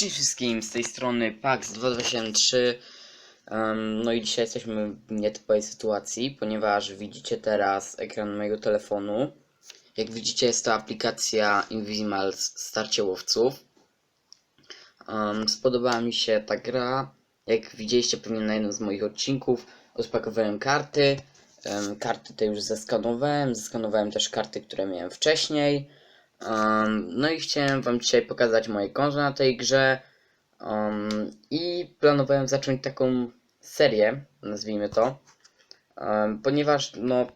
Cześć wszystkim, z tej strony Pax 223 um, No i dzisiaj jesteśmy w nietypowej sytuacji, ponieważ widzicie teraz ekran mojego telefonu. Jak widzicie jest to aplikacja Invisimal Starcie Łowców. Um, Spodobała mi się ta gra. Jak widzieliście pewnie na jednym z moich odcinków Rozpakowałem karty. Um, Karty te już zeskanowałem, zeskanowałem też karty, które miałem wcześniej Um, no i chciałem wam dzisiaj pokazać moje konto na tej grze. Um, i planowałem zacząć taką serię, nazwijmy to, um, ponieważ no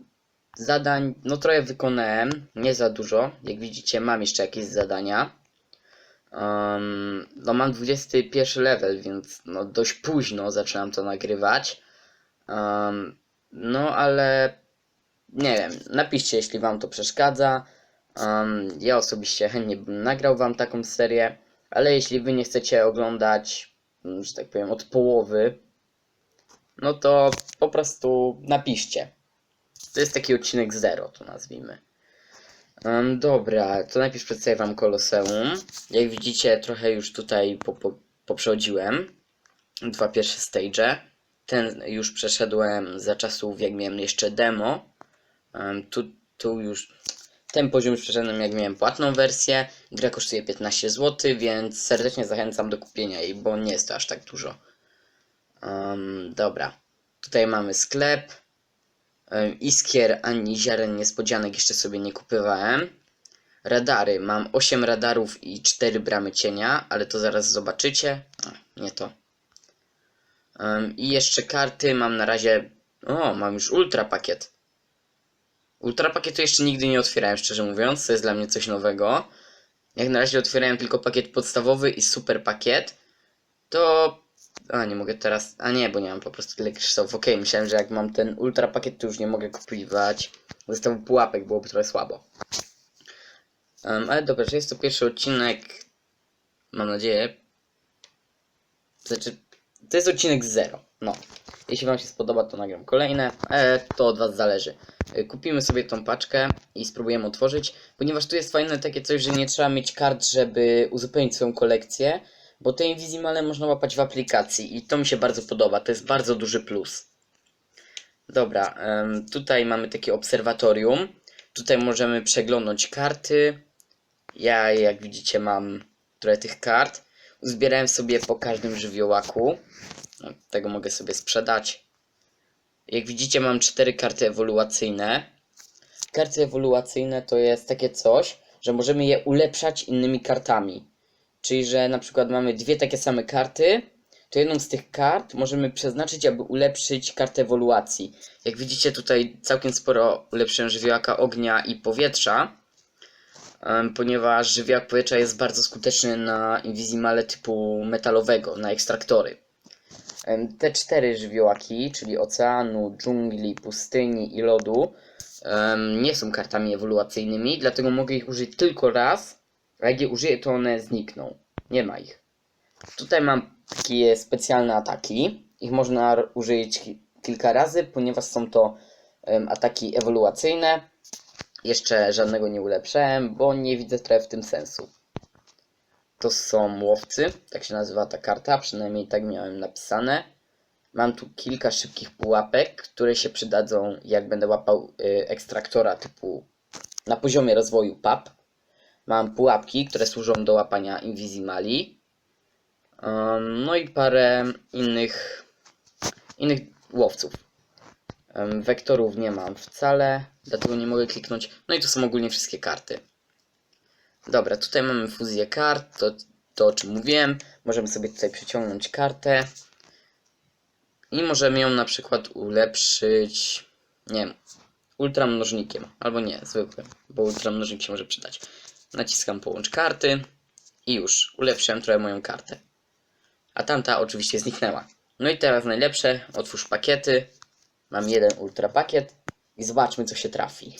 zadań, no trochę wykonałem, nie za dużo, jak widzicie mam jeszcze jakieś zadania, um, no mam 21 level, więc no dość późno zaczynam to nagrywać, um, no ale nie wiem, napiszcie jeśli wam to przeszkadza, Um, ja osobiście chętnie bym nagrał wam taką serię, ale jeśli wy nie chcecie oglądać, mm, że tak powiem, od połowy, no to po prostu napiszcie. To jest taki odcinek zero, to nazwijmy. Um, dobra, to najpierw przedstawię wam Koloseum. Jak widzicie, trochę już tutaj po, po. Dwa pierwsze stage. Ten już przeszedłem za czasów, jak miałem jeszcze demo. Um, tu, tu już ten poziom już przeszedłem jak miałem płatną wersję. Gra kosztuje 15 zł, więc serdecznie zachęcam do kupienia jej, bo nie jest to aż tak dużo. Um, dobra. Tutaj mamy sklep. Um, iskier ani ziaren niespodzianek jeszcze sobie nie kupywałem. Radary. Mam 8 radarów i 4 bramy cienia, ale to zaraz zobaczycie. Nie to. Um, I jeszcze karty. Mam na razie... O, mam już ultra pakiet. Ultra pakietu jeszcze nigdy nie otwierałem, szczerze mówiąc, to jest dla mnie coś nowego. Jak na razie otwierałem tylko pakiet podstawowy i super pakiet, to... A, nie mogę teraz... A nie, bo nie mam po prostu tyle kryształów. Okej, myślałem, że jak mam ten ultra pakiet, to już nie mogę kupować zestawu pułapek, byłoby trochę słabo. Um, ale dobra, że jest to pierwszy odcinek, mam nadzieję. Znaczy, to jest odcinek zero, no. Jeśli Wam się spodoba, to nagram kolejne, ale to od Was zależy. Y, Kupimy sobie tą paczkę i spróbujemy otworzyć, ponieważ tu jest fajne takie coś, że nie trzeba mieć kart, żeby uzupełnić swoją kolekcję, bo te Invisimale można łapać w aplikacji i to mi się bardzo podoba, to jest bardzo duży plus. Dobra, em, tutaj mamy takie obserwatorium, tutaj możemy przeglądać karty. Ja, jak widzicie, mam trochę tych kart. Uzbierałem sobie po każdym żywiołaku. Tego mogę sobie sprzedać. Jak widzicie mam cztery karty ewoluacyjne. Karty ewoluacyjne to jest takie coś, że możemy je ulepszać innymi kartami. Czyli, że na przykład mamy dwie takie same karty, to jedną z tych kart możemy przeznaczyć, aby ulepszyć kartę ewoluacji. Jak widzicie tutaj całkiem sporo ulepszyłem żywiołaka ognia i powietrza, ponieważ żywiołak powietrza jest bardzo skuteczny na invisimale typu metalowego, na ekstraktory. Te cztery żywiołaki, czyli oceanu, dżungli, pustyni i lodu, nie są kartami ewoluacyjnymi, dlatego mogę ich użyć tylko raz, a jak je użyję, to one znikną. Nie ma ich. Tutaj mam takie specjalne ataki. Ich można użyć ki- kilka razy, ponieważ są to ataki ewoluacyjne. Jeszcze żadnego nie ulepszałem, bo nie widzę trochę w tym sensu. To są łowcy, tak się nazywa ta karta, przynajmniej tak miałem napisane. Mam tu kilka szybkich pułapek, które się przydadzą, jak będę łapał y, ekstraktora typu na poziomie rozwoju PAP. Mam pułapki, które służą do łapania Invisimali. Um, no i parę innych, innych łowców. Um, wektorów nie mam wcale, dlatego nie mogę kliknąć. No i to są ogólnie wszystkie karty. Dobra, tutaj mamy fuzję kart, to, to o czym mówiłem. Możemy sobie tutaj przeciągnąć kartę. I możemy ją na przykład ulepszyć, nie wiem, ultramnożnikiem. Albo nie, zwykłym, bo ultramnożnik się może przydać. Naciskam połącz karty i już, ulepszyłem trochę moją kartę. A tamta oczywiście zniknęła. No i teraz najlepsze, otwórz pakiety. Mam jeden ultra pakiet i zobaczmy co się trafi.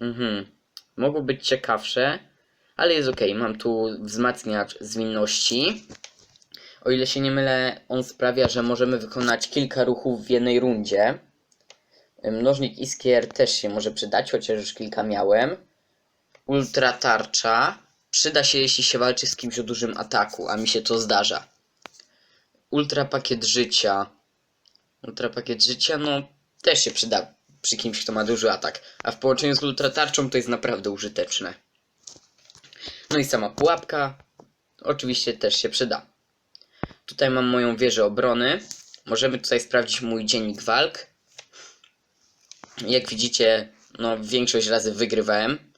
Mhm. Mogło być ciekawsze, ale jest ok. Mam tu wzmacniacz zwinności. O ile się nie mylę, on sprawia, że możemy wykonać kilka ruchów w jednej rundzie. Mnożnik iskier też się może przydać, chociaż już kilka miałem. Ultra tarcza Przyda się, jeśli się walczy z kimś o dużym ataku, a mi się to zdarza. Ultra pakiet życia. Ultra pakiet życia, no też się przyda przy kimś, kto ma duży atak. A w połączeniu z ultra tarczą to jest naprawdę użyteczne. No i sama pułapka. Oczywiście też się przyda. Tutaj mam moją wieżę obrony. Możemy tutaj sprawdzić mój dziennik walk. Jak widzicie, no większość razy wygrywałem.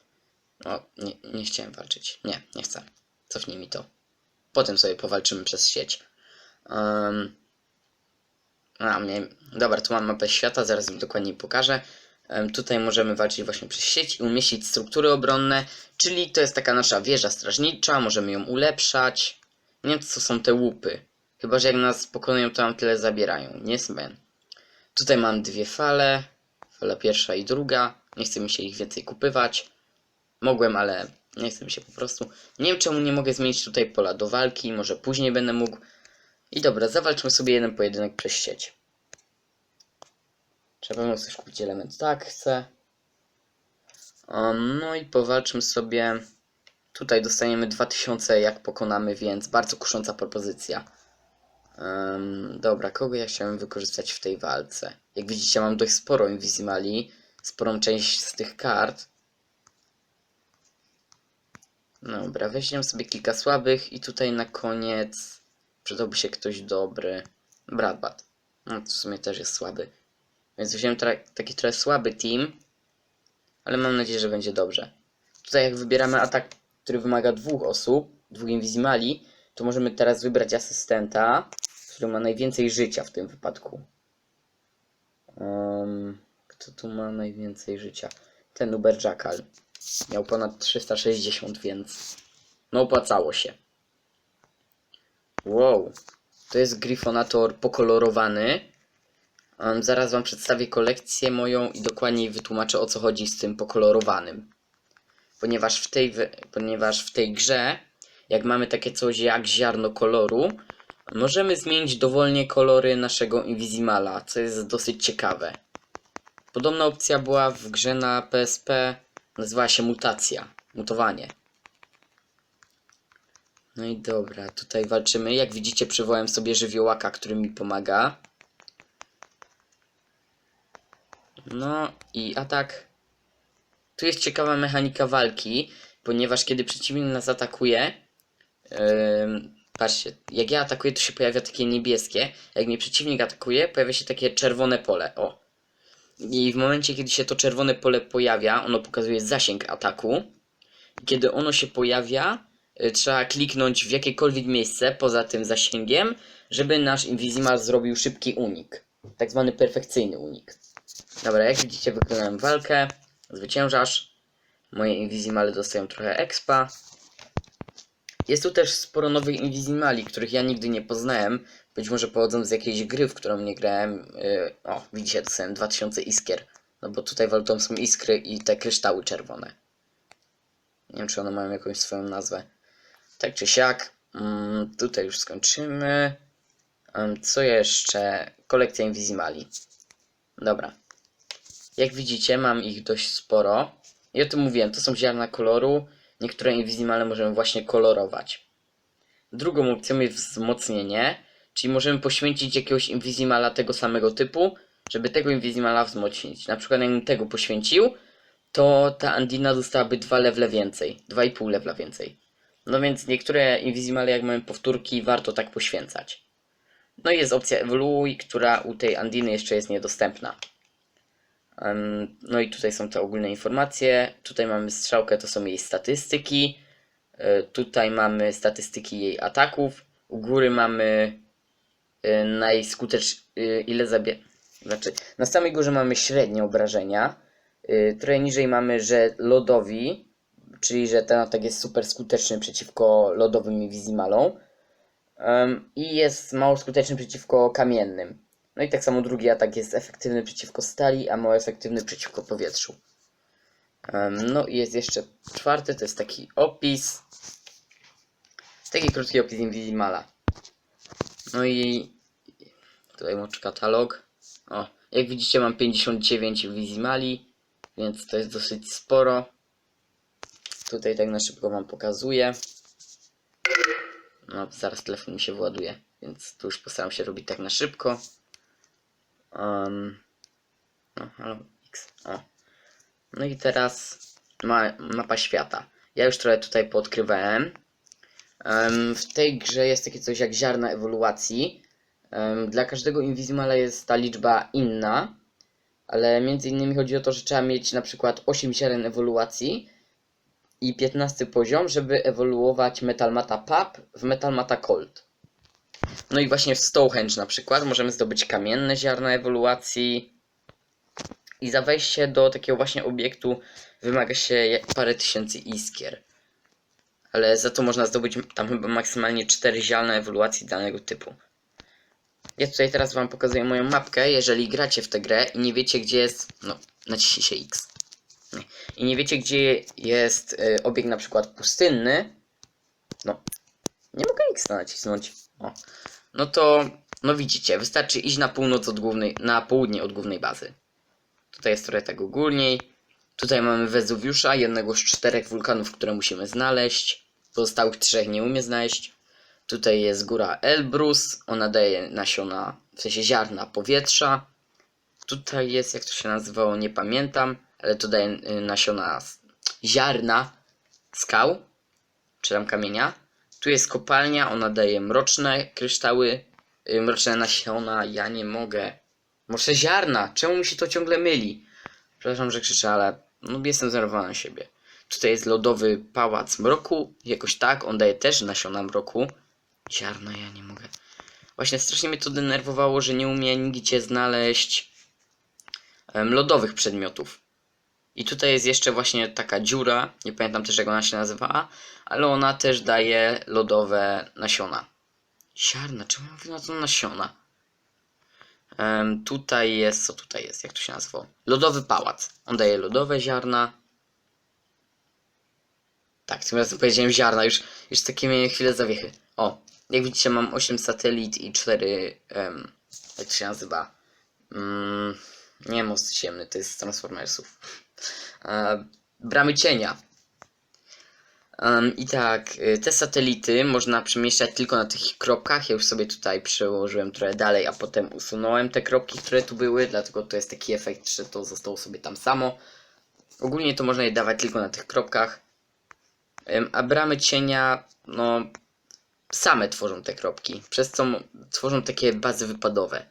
O, nie, nie chciałem walczyć. Nie, nie chcę. Cofnij mi to. Potem sobie powalczymy przez sieć. Um, a, nie, dobra, tu mam mapę świata, zaraz dokładniej pokażę. Tutaj możemy walczyć właśnie przez sieć i umieścić struktury obronne, czyli to jest taka nasza wieża strażnicza, możemy ją ulepszać. Nie wiem, co są te łupy. Chyba, że jak nas pokonują, to nam tyle zabierają. Nie smen. Tutaj mam dwie fale. Fala pierwsza i druga. Nie chce mi się ich więcej kupywać. Mogłem, ale nie chce mi się po prostu. Nie wiem, czemu nie mogę zmienić tutaj pola do walki. Może później będę mógł. I dobra, zawalczmy sobie jeden pojedynek przez sieć. Trzeba chcesz kupić element. Tak, chcę. Um, no i powalczmy sobie. Tutaj dostaniemy 2000 jak pokonamy, więc bardzo kusząca propozycja. Em, dobra, kogo ja chciałem wykorzystać w tej walce? Jak widzicie, mam dość sporo Invisimali, sporą część z tych kart. Dobra, weźmiemy sobie kilka słabych i tutaj na koniec przydałby się ktoś dobry. Bradbat. No, w sumie też jest słaby. Więc wziąłem taki trochę słaby team, ale mam nadzieję, że będzie dobrze. Tutaj jak wybieramy atak, który wymaga dwóch osób, dwóch Invisimali, to możemy teraz wybrać asystenta, który ma najwięcej życia w tym wypadku. Um, kto tu ma najwięcej życia? Ten Uber Jackal. Miał ponad 360, więc no opłacało się. Wow, to jest Gryfonator pokolorowany. Um, zaraz wam przedstawię kolekcję moją i dokładniej wytłumaczę o co chodzi z tym pokolorowanym. Ponieważ w tej, ponieważ w tej grze, jak mamy takie coś jak ziarno koloru, możemy zmienić dowolnie kolory naszego Invisimala, co jest dosyć ciekawe. Podobna opcja była w grze na PSP, nazywała się mutacja, mutowanie. No i dobra, tutaj walczymy. Jak widzicie, przywołałem sobie żywiołaka, który mi pomaga. No i atak. Tu jest ciekawa mechanika walki, ponieważ kiedy przeciwnik nas atakuje, ym, patrzcie, jak ja atakuję, to się pojawia takie niebieskie. Jak mnie przeciwnik atakuje, pojawia się takie czerwone pole. O. I w momencie, kiedy się to czerwone pole pojawia, ono pokazuje zasięg ataku. Kiedy ono się pojawia, trzeba kliknąć w jakiekolwiek miejsce poza tym zasięgiem, żeby nasz Invisimal zrobił szybki unik. Tak zwany perfekcyjny unik. Dobra, jak widzicie, wykonałem walkę. Zwyciężasz. Moje Invisimale dostają trochę expa. Jest tu też sporo nowych Invisimali, których ja nigdy nie poznałem. Być może pochodzą z jakiejś gry, w którą nie grałem. Yy, o, widzicie, dostałem 2000 iskier. No bo tutaj walutą są iskry i te kryształy czerwone. Nie wiem, czy one mają jakąś swoją nazwę. Tak czy siak. Mm, tutaj już skończymy. Co jeszcze? Kolekcja Invisimali. Dobra. Jak widzicie, mam ich dość sporo. O tym mówiłem, to są ziarna koloru. Niektóre Invisimale możemy właśnie kolorować. Drugą opcją jest wzmocnienie, czyli możemy poświęcić jakiegoś Invisimala tego samego typu, żeby tego Invisimala wzmocnić. Na przykład jakbym tego poświęcił, to ta Andina dostałaby dwa levele więcej, 2,5 levela więcej. No więc niektóre Invisimale, jak mamy powtórki, warto tak poświęcać. No i jest opcja Evoluj, która u tej Andiny jeszcze jest niedostępna. No i tutaj są te ogólne informacje. Tutaj mamy strzałkę, to są jej statystyki. E, Tutaj mamy statystyki jej ataków. U góry mamy e, najskutecz... e, ile zabie... Znaczy, na samej górze mamy średnie obrażenia. Trochę niżej mamy, że lodowi, czyli że ten atak jest super skuteczny przeciwko lodowym Invisimalom. Em, I jest mało skuteczny przeciwko kamiennym. No i tak samo drugi atak jest efektywny przeciwko stali, a mało efektywny przeciwko powietrzu. Em, No i jest jeszcze czwarty, to jest taki opis. Taki krótki opis Invisimala. No i tutaj mam katalog. O, jak widzicie mam 59 Invisimali, więc to jest dosyć sporo. Tutaj tak na szybko wam pokazuję. No, zaraz telefon mi się wyładuje, więc tu już postaram się robić tak na szybko. Um, no, halo, X. O. No i teraz ma, mapa świata. Ja już trochę tutaj poodkrywałem. Em, w tej grze jest takie coś jak ziarna ewoluacji. Em, dla każdego Invisimala jest ta liczba inna, ale między innymi chodzi o to, że trzeba mieć na przykład 8 ziaren ewoluacji i 15 poziom, żeby ewoluować Metalmata Pap w Metalmata Cold. No i właśnie w Stonehenge na przykład możemy zdobyć kamienne ziarna ewoluacji i za wejście do takiego właśnie obiektu wymaga się parę tysięcy iskier. Ale za to można zdobyć tam chyba maksymalnie 4 ziarna ewoluacji danego typu. Ja tutaj teraz wam pokazuję moją mapkę. Jeżeli gracie w tę grę i nie wiecie gdzie jest... No, naciśnijcie X. I nie wiecie gdzie jest y, obiekt na przykład pustynny. No. Nie mogę X nacisnąć. O. No to... No widzicie, wystarczy iść na północ od głównej... Na południe od głównej bazy. Tutaj jest trochę tak ogólniej. Tutaj mamy Wezuwiusza, jednego z czterech wulkanów, które musimy znaleźć. Pozostałych trzech nie umie znaleźć. Tutaj jest góra Elbrus, ona daje nasiona, w sensie ziarna powietrza. Tutaj jest, jak to się nazywało, nie pamiętam, ale to daje y, nasiona ziarna skał, czy tam kamienia. Tu jest kopalnia, ona daje mroczne kryształy, y, mroczne nasiona, ja nie mogę. Może ziarna, czemu mi się to ciągle myli? Przepraszam, że krzyczę, ale no, jestem zdenerwowany na siebie. Tutaj jest lodowy pałac mroku, jakoś tak, on daje też nasiona mroku. Ziarno, ja nie mogę. Właśnie strasznie mnie to denerwowało, że nie umie nigdzie znaleźć lodowych przedmiotów. I tutaj jest jeszcze właśnie taka dziura, nie pamiętam też jak ona się nazywała, ale ona też daje lodowe nasiona. Ziarna, czemu ja mówię na to nasiona? Em, tutaj jest, co tutaj jest, jak to się nazywa? Lodowy pałac. On daje lodowe ziarna. Tak, tym razem powiedziałem ziarna, już, już takie miałem chwilę zawiechy. O, jak widzicie mam 8 satelit i 4, em, jak to się nazywa? Mm, nie most ciemny, to jest z Transformersów. E, bramy cienia. I tak, y, te satelity można przemieszczać tylko na tych kropkach. Ja już sobie tutaj przełożyłem trochę dalej, a potem usunąłem te kropki, które tu były, dlatego to jest taki efekt, że to zostało sobie tam samo. Ogólnie to można je dawać tylko na tych kropkach. A bramy cienia, no, same tworzą te kropki, przez co tworzą takie bazy wypadowe.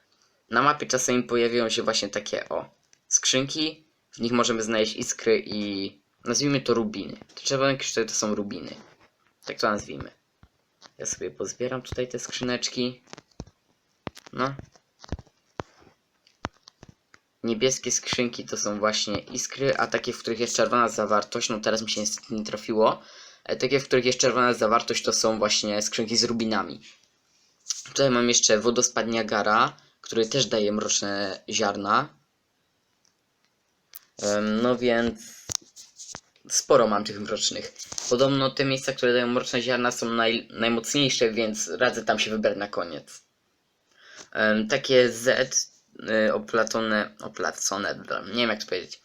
Na mapie czasami pojawiają się właśnie takie, o, skrzynki, w nich możemy znaleźć iskry i nazwijmy to rubiny. Te czerwone kryształy to są rubiny. Tak to nazwijmy. Ja sobie pozbieram tutaj te skrzyneczki. No. Niebieskie skrzynki to są właśnie iskry, a takie, w których jest czerwona zawartość, no teraz mi się niestety nie trafiło. E, Takie, w których jest czerwona zawartość, to są właśnie skrzynki z rubinami. Tutaj mam jeszcze wodospad Niagara, który też daje mroczne ziarna. No więc sporo mam tych mrocznych. Podobno te miejsca, które dają mroczne ziarna są naj, najmocniejsze, więc radzę tam się wybrać na koniec. Takie Z y, oplatone, oplacone, nie wiem jak to powiedzieć,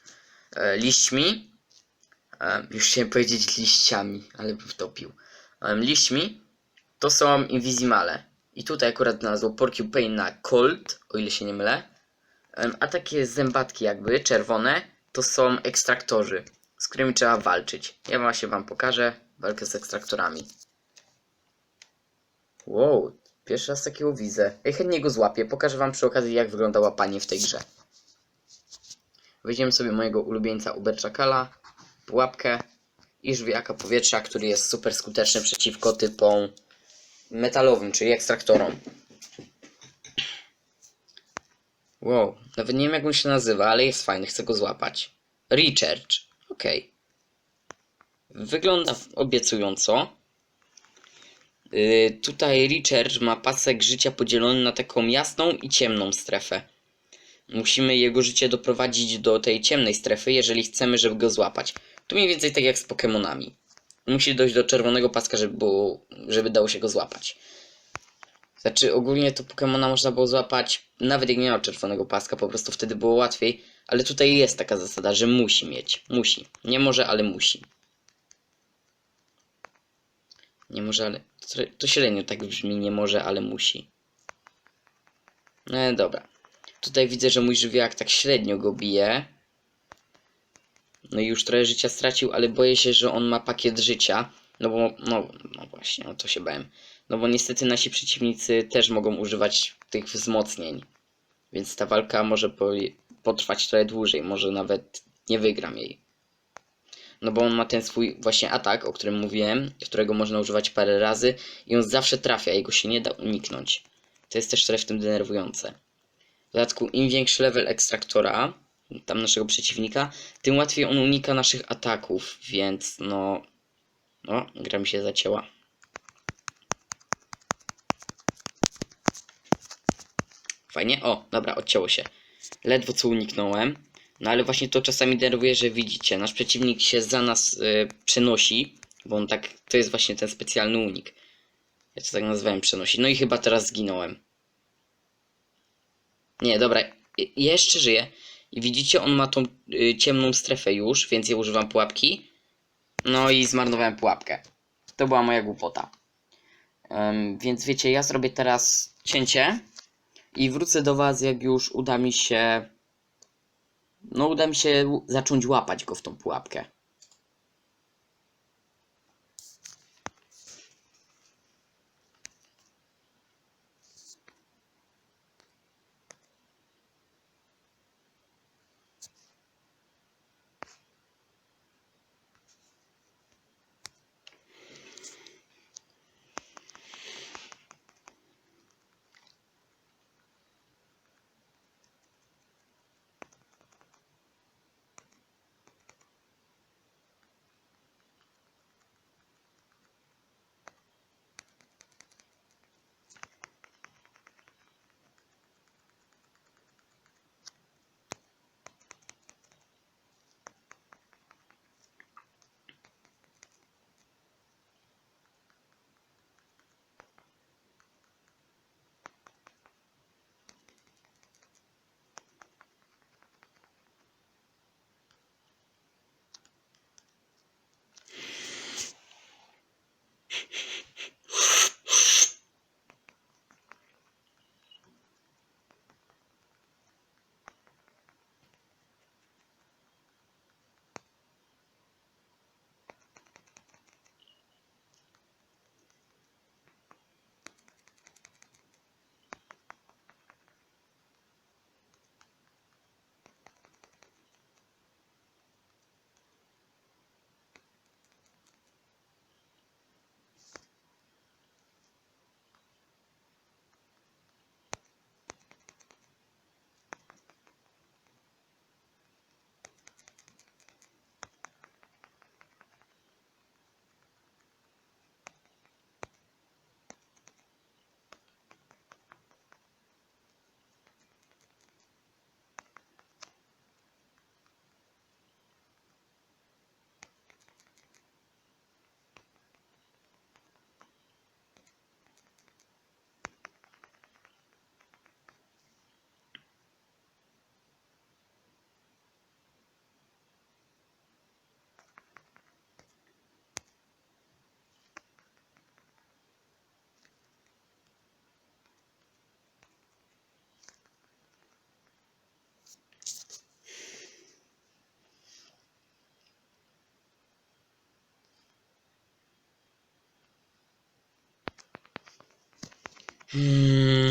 e, liśćmi. Em, już chciałem powiedzieć liściami, ale bym wtopił. Liśćmi to są Invisimale. I tutaj akurat znalazło Porcupine na Cold, o ile się nie mylę. A takie zębatki jakby, czerwone, to są ekstraktorzy, z którymi trzeba walczyć. Ja właśnie wam pokażę walkę z ekstraktorami. Wow, pierwszy raz takiego widzę. Ja chętnie go złapię, pokażę wam przy okazji jak wygląda łapanie w tej grze. Weźmiemy sobie mojego ulubieńca Uberczakala, pułapkę i żwijaka powietrza, który jest super skuteczny przeciwko typom metalowym, czyli ekstraktorom. Wow, nawet nie wiem jak on się nazywa, ale jest fajny, chcę go złapać. Recharge, okej. Wygląda obiecująco. Yy, tutaj Recharge ma pasek życia podzielony na taką jasną i ciemną strefę. Musimy jego życie doprowadzić do tej ciemnej strefy, jeżeli chcemy, żeby go złapać. To mniej więcej tak jak z Pokemonami. Musi dojść do czerwonego paska, żeby, było, żeby dało się go złapać. Znaczy, ogólnie to Pokemona można było złapać, nawet jak nie miał czerwonego paska, po prostu wtedy było łatwiej. Ale tutaj jest taka zasada, że musi mieć. Musi. Nie może, ale musi. Nie może, ale... To, średnio tak brzmi, nie może, ale musi. No dobra. Tutaj widzę, że mój żywiołak tak średnio go bije. No i już trochę życia stracił, ale boję się, że on ma pakiet życia. No bo, no, no właśnie, o to się bałem. No bo niestety nasi przeciwnicy też mogą używać tych wzmocnień. Więc ta walka może po, potrwać trochę dłużej, może nawet nie wygram jej. No bo on ma ten swój właśnie atak, o którym mówiłem, którego można używać parę razy i on zawsze trafia, jego się nie da uniknąć. To jest też trochę w tym denerwujące. W dodatku im większy level ekstraktora, tam naszego przeciwnika, tym łatwiej on unika naszych ataków, więc no... No, gra mi się zacięła. Fajnie? O, dobra, odcięło się. Ledwo co uniknąłem. No ale właśnie to czasami denerwuje, że widzicie, nasz przeciwnik się za nas y, przenosi, bo on tak, to jest właśnie ten specjalny unik. Ja to tak nazwałem przenosi. No i chyba teraz zginąłem. Nie, dobra, jeszcze żyję. I widzicie, on ma tą y, ciemną strefę już, więc ja używam pułapki. No i zmarnowałem pułapkę. To była moja głupota. Em, więc wiecie, ja zrobię teraz cięcie i wrócę do was, jak już uda mi się. No, uda mi się zacząć łapać go w tą pułapkę. Mm.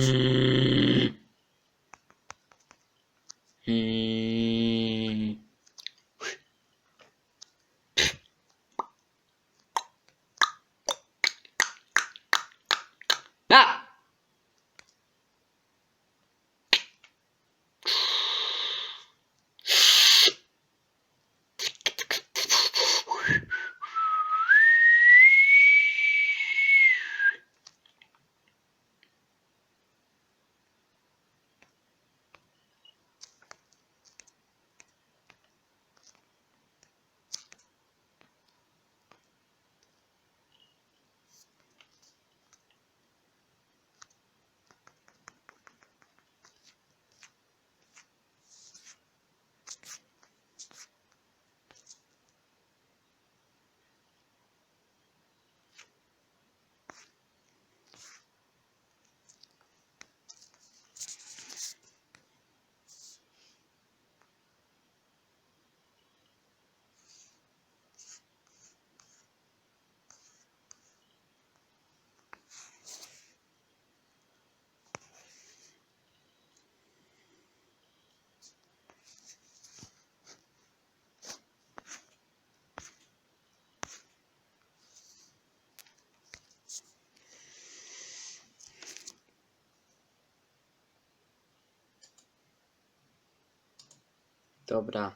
Dobra.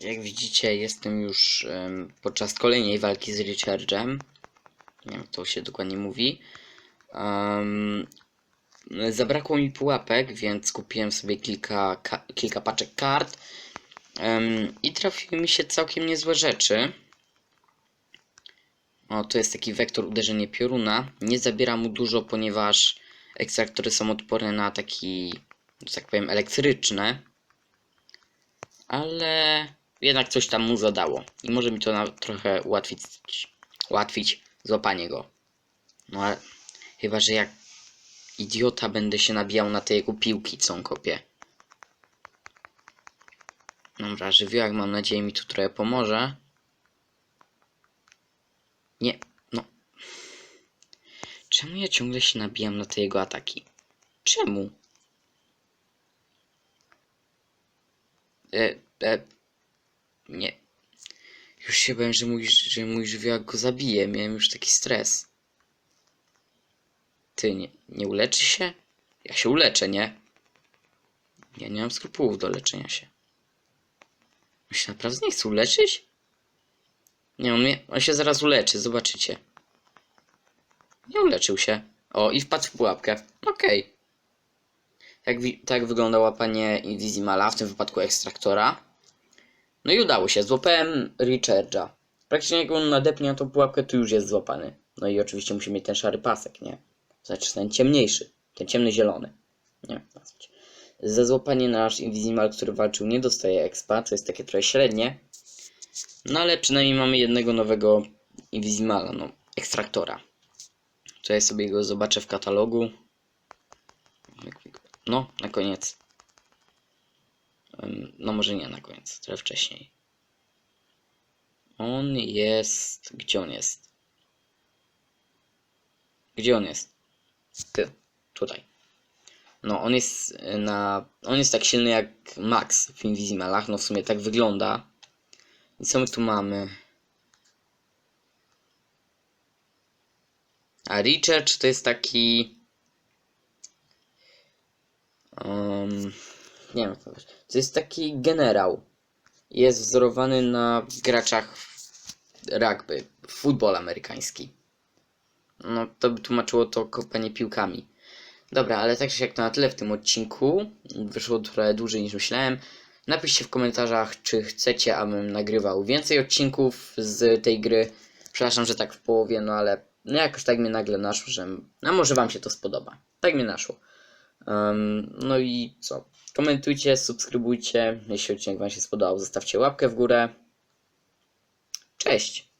Jak widzicie, jestem już em, podczas kolejnej walki z Richardem. Nie wiem, jak to się dokładnie mówi. Em, zabrakło mi pułapek, więc kupiłem sobie kilka, ka kilka paczek kart. Em, I trafiły mi się całkiem niezłe rzeczy. O, to jest taki wektor uderzenie pioruna. Nie zabiera mu dużo, ponieważ ekstraktory są odporne na taki, że tak powiem, elektryczne. Ale jednak coś tam mu zadało. I może mi to na, trochę ułatwić, ułatwić złapanie go. No ale chyba, że jak idiota będę się nabijał na te jego piłki, co on kopie. Dobra, żywiołak mam nadzieję mi tu trochę pomoże. Nie, no. Czemu ja ciągle się nabijam na te jego ataki? Czemu? E, e, nie. Już się bałem, że mój, że mój żywiołak go zabije. Miałem już taki stres. Ty, nie, nie uleczy się? Ja się uleczę, nie? Ja nie mam skrupułów do leczenia się. On się naprawdę nie chce uleczyć? Nie, on, mnie, on się zaraz uleczy, zobaczycie. Nie uleczył się. O, i wpadł w pułapkę. Okej. Tak, tak wygląda łapanie Invisimala, w tym wypadku ekstraktora. No i udało się, złapałem Richarda. Praktycznie jak on nadepnie na tą pułapkę, to już jest złapany. No i oczywiście musi mieć ten szary pasek, nie? Znaczy ten ciemniejszy, ten ciemny zielony. Nie. Za złapanie nasz Invisimal, który walczył, nie dostaje expa, co jest takie trochę średnie. No ale przynajmniej mamy jednego nowego Invisimala, no, ekstraktora. To ja sobie go zobaczę w katalogu. No, na koniec. No może nie na koniec, trochę wcześniej. On jest... Gdzie on jest? Gdzie on jest? Ty, tutaj. No, on jest y, na... On jest tak silny jak Max w Invisimalach, no w sumie tak wygląda. I co my tu mamy? A Richard to jest taki... Um, nie wiem jak to jest taki generał. Jest wzorowany na graczach rugby, futbol amerykański. No to by tłumaczyło to kopanie piłkami. Dobra, ale tak czy jak to na tyle w tym odcinku. Wyszło trochę dłużej niż myślałem. Napiszcie w komentarzach, czy chcecie, abym nagrywał więcej odcinków z tej gry. Przepraszam, że tak w połowie, no ale no jakoś tak mnie nagle naszło, że no może wam się to spodoba. Tak mnie naszło. Em, no i co? Komentujcie, subskrybujcie. Jeśli odcinek wam się spodobał, zostawcie łapkę w górę. Cześć!